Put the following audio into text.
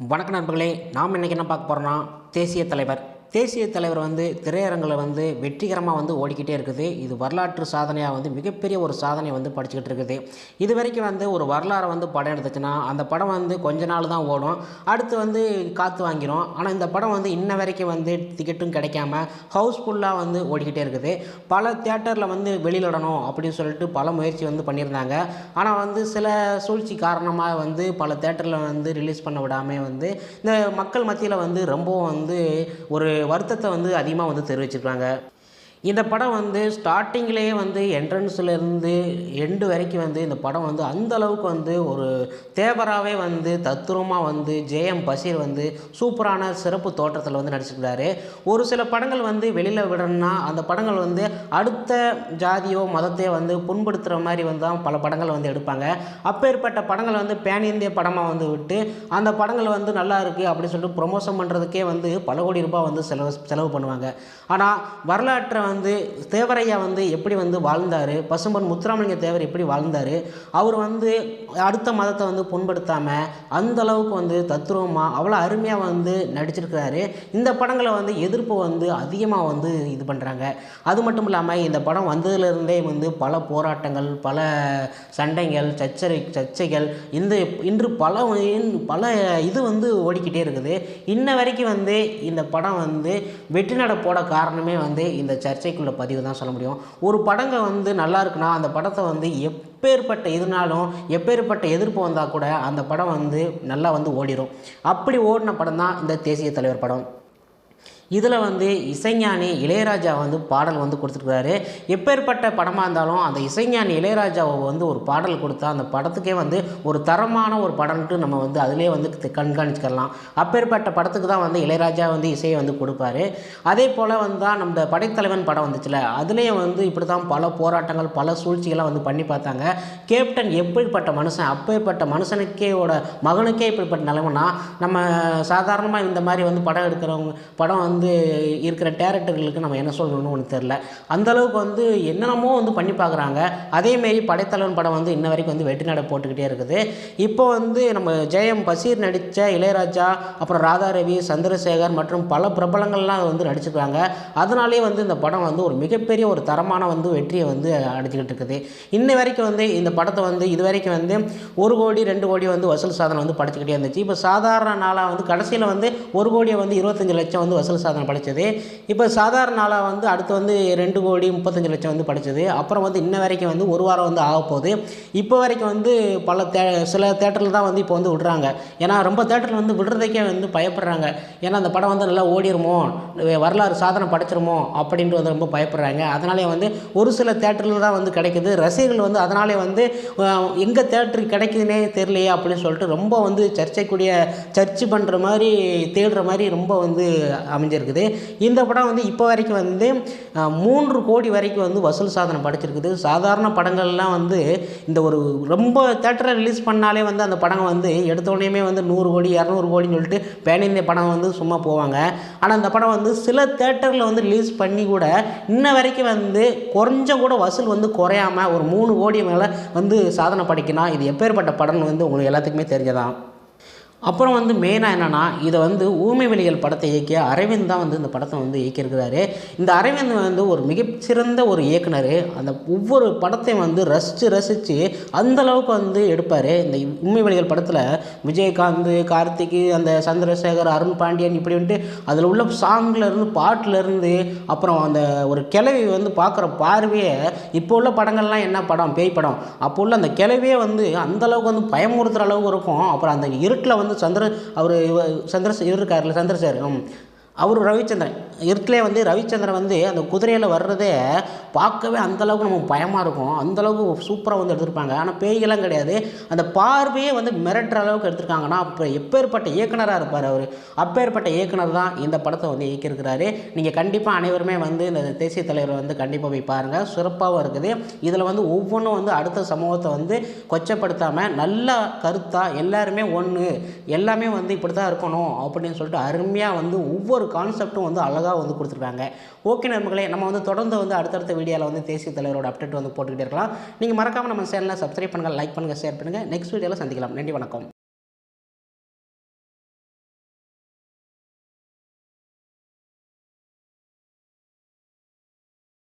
வணக்க நண்பர்களே நாம் இன்றைக்கி என்ன பார்க்க போகிறோன்னா தேசிய தலைவர் தேசிய தலைவர் வந்து திரையரங்கில் வந்து வெற்றிகரமாக வந்து ஓடிக்கிட்டே இருக்குது. இது வரலாற்று சாதனையாக வந்து மிகப்பெரிய ஒரு சாதனையை வந்து படிச்சுக்கிட்டு இருக்குது. இது வரைக்கும் வந்து ஒரு வரலாறை வந்து படம் எடுத்துச்சுன்னா அந்த படம் வந்து கொஞ்ச நாள் தான் ஓடும். அடுத்து வந்து காற்று வாங்கிடும் ஆனால் இந்த படம் வந்து இன்ன வரைக்கும் வந்து டிக்கெட்டும் கிடைக்காம ஹவுஸ்ஃபுல்லாக வந்து ஓடிக்கிட்டே இருக்குது. பல தியேட்டரில் வந்து வெளியிடணும் அப்படின்னு சொல்லிட்டு பல முயற்சி வந்து பண்ணியிருந்தாங்க. ஆனால் வந்து சில சூழ்ச்சி காரணமாக வந்து பல தேட்டரில் வந்து ரிலீஸ் பண்ண விடாமல் வந்து இந்த மக்கள் மத்தியில் வந்து ரொம்பவும் வந்து ஒரு வருத்தத்தை வந்து அதிகமாக வந்து தெரிவிச்சிருக்காங்க. இந்த படம் வந்து ஸ்டார்டிங்லேயே வந்து என்ட்ரன்ஸ்லேருந்து எண்டு வரைக்கும் வந்து இந்த படம் வந்து அந்த அளவுக்கு வந்து ஒரு தேவராகவே வந்து தத்துரமாக வந்து ஜேஎம் பஷீர் வந்து சூப்பரான சிறப்பு தோற்றத்தில் வந்து நடிச்சிருக்காரு ஒரு சில படங்கள் வந்து வெளியில் விடணும்னா அந்த படங்கள் வந்து அடுத்த ஜாதியோ மதத்தையோ வந்து புண்படுத்துகிற மாதிரி வந்து தான் பல படங்கள் வந்து எடுப்பாங்க. அப்பேற்பட்ட படங்கள் வந்து பேன் இந்திய படமாக வந்து விட்டு அந்த படங்கள் வந்து நல்லா இருக்குது அப்படின்னு சொல்லிட்டு ப்ரொமோஷன் பண்ணுறதுக்கே வந்து பல கோடி ரூபாய் வந்து செலவு செலவு பண்ணுவாங்க. ஆனால் வரலாற்றை வந்து வந்து தேவரையா வந்து எப்படி வந்து வாழ்ந்தார்? பசும்பன் முத்துராமலிங்க தேவர் எப்படி வாழ்ந்தார்? அவர் வந்து அடுத்த மதத்தை வந்து புண்படுத்தாமல் அந்த அளவுக்கு வந்து தத்துருவமாக அவ்வளோ அருமையாக வந்து நடிச்சிருக்கிறாரு. இந்த படங்களை வந்து எதிர்ப்பு வந்து அதிகமாக வந்து இது பண்ணுறாங்க அது மட்டும் இல்லாமல் இந்த படம் வந்ததுலேருந்தே வந்து பல போராட்டங்கள் பல சண்டைகள் சச்சரை சர்ச்சைகள் இந்த இன்று பல பல இது வந்து ஓடிக்கிட்டே இருக்குது. இன்ன வரைக்கும் வந்து இந்த படம் வந்து வெற்றி நட போட காரணமே வந்து இந்த சர்ச்சைக்குள்ள பதிவு தான் சொல்ல முடியும். ஒரு படங்க வந்து நல்லா இருக்குன்னா அந்த படத்தை வந்து எப்பேற்பட்ட இதுனாலும் எப்பேற்பட்ட எதிர்ப்பு வந்தால் கூட அந்த படம் வந்து நல்லா வந்து ஓடிடும் அப்படி ஓடின படம் தான் இந்த தேசிய தலைவர் படம். இதில் வந்து இசைஞானி இளையராஜா வந்து பாடல் வந்து கொடுத்துருக்காரு எப்பேற்பட்ட படமாக இருந்தாலும் அந்த இசைஞானி இளையராஜாவை வந்து ஒரு பாடல் கொடுத்தா அந்த படத்துக்கே வந்து ஒரு தரமான ஒரு படம்ட்டு நம்ம வந்து அதிலே வந்து கண்காணிச்சிக்கலாம் கண்காணிச்சுக்கலாம். அப்பேற்பட்ட படத்துக்கு தான் வந்து இளையராஜா வந்து இசையை வந்து கொடுப்பாரு. அதே போல் வந்து தான் நம்ம படைத்தலைவன் படம் வந்துச்சுல அதுலேயும் வந்து இப்படி தான் பல போராட்டங்கள் பல சூழ்ச்சிகள்லாம் வந்து பண்ணி பார்த்தாங்க. கேப்டன் எப்படிப்பட்ட மனுஷன் அப்பேற்பட்ட மனுஷனுக்கேவோட மகனுக்கே இப்படிப்பட்ட நிலைமைனா நம்ம சாதாரணமாக இந்த மாதிரி வந்து படம் எடுக்கிறவங்க படம் வந்து வந்து இருக்கிற டேரக்டர்களுக்கு நம்ம என்ன சொல்லணும்னு ஒன்று தெரில அந்த அளவுக்கு வந்து என்னென்னமோ வந்து பண்ணி பார்க்குறாங்க. அதேமாரி படைத்தலைவன் படம் வந்து இன்ன வரைக்கும் வந்து வெற்றிநடை போட்டுக்கிட்டே இருக்குது. இப்போ வந்து நம்ம ஜெயம் பசீர் நடித்த இளையராஜா அப்புறம் ராதா ரவி சந்திரசேகர் மற்றும் பல பிரபலங்கள்லாம் வந்து நடிச்சிருக்காங்க. அதனாலே வந்து இந்த படம் வந்து ஒரு மிகப்பெரிய ஒரு தரமான வந்து வெற்றியை வந்து அடிச்சுக்கிட்டு இருக்குது. இன்ன வரைக்கும் வந்து இந்த படத்தை வந்து இது வரைக்கும் வந்து ஒரு கோடி ரெண்டு கோடி வந்து வசூல் சாதனை வந்து படிச்சுக்கிட்டே இருந்துச்சு. இப்போ சாதாரண நாளாக வந்து கடைசியில் வந்து ஒரு கோடியை வந்து இருபத்தஞ்சு லட்சம் வந்து வசூல் சாதனை படைச்சது. இப்போ சாதாரண நாளாக வந்து அடுத்து வந்து ரெண்டு கோடி முப்பத்தஞ்சு லட்சம் வந்து படைச்சது. அப்புறம் வந்து இன்ன வரைக்கும் வந்து ஒரு வாரம் வந்து ஆக போகுது. இப்போ வரைக்கும் வந்து பல தே சில தேட்டரில் தான் வந்து இப்போ வந்து விடுறாங்க. ஏன்னா ரொம்ப தேட்டரில் வந்து விடுறதுக்கே வந்து பயப்படுறாங்க. ஏன்னா அந்த படம் வந்து நல்லா ஓடிடுமோ வரலாறு சாதனை படைச்சிருமோ? அப்படின்ட்டு வந்து ரொம்ப பயப்படுறாங்க. அதனாலே வந்து ஒரு சில தேட்டரில் தான் வந்து கிடைக்குது. ரசிகர்கள் வந்து அதனாலே வந்து எங்கே தேட்டர் கிடைக்குதுன்னே தெரியலையே அப்படின்னு சொல்லிட்டு ரொம்ப வந்து சர்ச்சைக்குரிய சர்ச் பண்ணுற மாதிரி தேடுற மாதிரி ரொம்ப வந்து அமைஞ்சிருக்குது இந்த படம் வந்து இப்போ வரைக்கும் வந்து மூன்று கோடி வரைக்கும் வந்து வசூல் சாதனை படைச்சிருக்குது. சாதாரண படங்கள்லாம் வந்து இந்த ஒரு ரொம்ப தேட்டரில் ரிலீஸ் பண்ணாலே வந்து அந்த படம் வந்து எடுத்தோடனே வந்து நூறு கோடி இரநூறு கோடின்னு சொல்லிட்டு பேன் இந்திய படம் வந்து சும்மா போவாங்க. ஆனால் அந்த படம் வந்து சில தேட்டரில் வந்து ரிலீஸ் பண்ணி கூட இன்ன வரைக்கும் வந்து கொஞ்சம் கூட வசூல் வந்து குறையாம ஒரு மூணு கோடி மேலே வந்து சாதனை படைக்கணும். இது எப்பேற்பட்ட படம்னு வந்து உங்களுக்கு எல்லாத்துக்குமே தெரிஞ்சதான் அப்புறம் வந்து மெயினாக என்னென்னா இதை வந்து ஊமை வெளிகள் படத்தை இயக்கிய அரவிந்த் தான் வந்து இந்த படத்தை வந்து இயக்கியிருக்கிறாரு. இந்த அரவிந்த் வந்து ஒரு மிகச்சிறந்த ஒரு இயக்குனர். அந்த ஒவ்வொரு படத்தையும் வந்து ரசித்து ரசித்து அந்த அளவுக்கு வந்து எடுப்பார். இந்த ஊமை வெளிகள் படத்தில் விஜயகாந்த் கார்த்திக் அந்த சந்திரசேகர் அருண் பாண்டியன் இப்படி வந்துட்டு அதில் உள்ள சாங்ல இருந்து அப்புறம் அந்த ஒரு கிளவி வந்து பார்க்குற பார்வையை இப்போ உள்ள படங்கள்லாம் என்ன படம் பேய் படம்? அப்போ உள்ள அந்த கிளவியே வந்து அந்த அளவுக்கு வந்து பயமுறுத்துகிற அளவுக்கு இருக்கும். அப்புறம் அந்த இருட்டில் வந்து சந்திர அவர் சந்திர இவர் இருக்கார்ல சந்திரசேகர் அவர் ரவிச்சந்திரன். இருட்டிலே வந்து ரவிச்சந்திரன் வந்து அந்த குதிரையில் வர்றதே பார்க்கவே அந்தளவுக்கு நமக்கு பயமாக இருக்கும். அந்த அளவுக்கு சூப்பராக வந்து எடுத்திருப்பாங்க. ஆனால் பேய்கெல்லாம் கிடையாது. அந்த பார்வையே வந்து மிரட்டுற அளவுக்கு எடுத்திருக்காங்கன்னா அப்போ எப்பேற்பட்ட இயக்குனராக இருப்பார் அவர். அப்பேற்பட்ட இயக்குனர் தான் இந்த படத்தை வந்து இயக்கியிருக்கிறாரு. நீங்கள் கண்டிப்பாக அனைவருமே வந்து இந்த தேசிய தலைவரை வந்து கண்டிப்பாக போய் பாருங்கள் சிறப்பாகவும் இருக்குது. இதில் வந்து ஒவ்வொன்றும் வந்து அடுத்த சமூகத்தை வந்து கொச்சப்படுத்தாமல் நல்ல கருத்தாக எல்லாருமே ஒன்று எல்லாமே வந்து இப்படி தான் இருக்கணும் அப்படின்னு சொல்லிட்டு அருமையாக வந்து ஒவ்வொரு கான்செப்டும் வந்து அழகாக அழகாக வந்து கொடுத்துருக்காங்க. ஓகே நண்பர்களே நம்ம வந்து தொடர்ந்து வந்து அடுத்தடுத்த வீடியோவில் வந்து தேசிய தலைவரோட அப்டேட் வந்து போட்டுக்கிட்டே இருக்கலாம். நீங்கள் மறக்காமல் நம்ம சேனலை சப்ஸ்கிரைப் பண்ணுங்கள் லைக் பண்ணுங்கள் ஷேர் பண்ணுங்கள் நெக்ஸ்ட் வீடியோவில் சந்திக்கலாம். நன்றி வணக்கம்.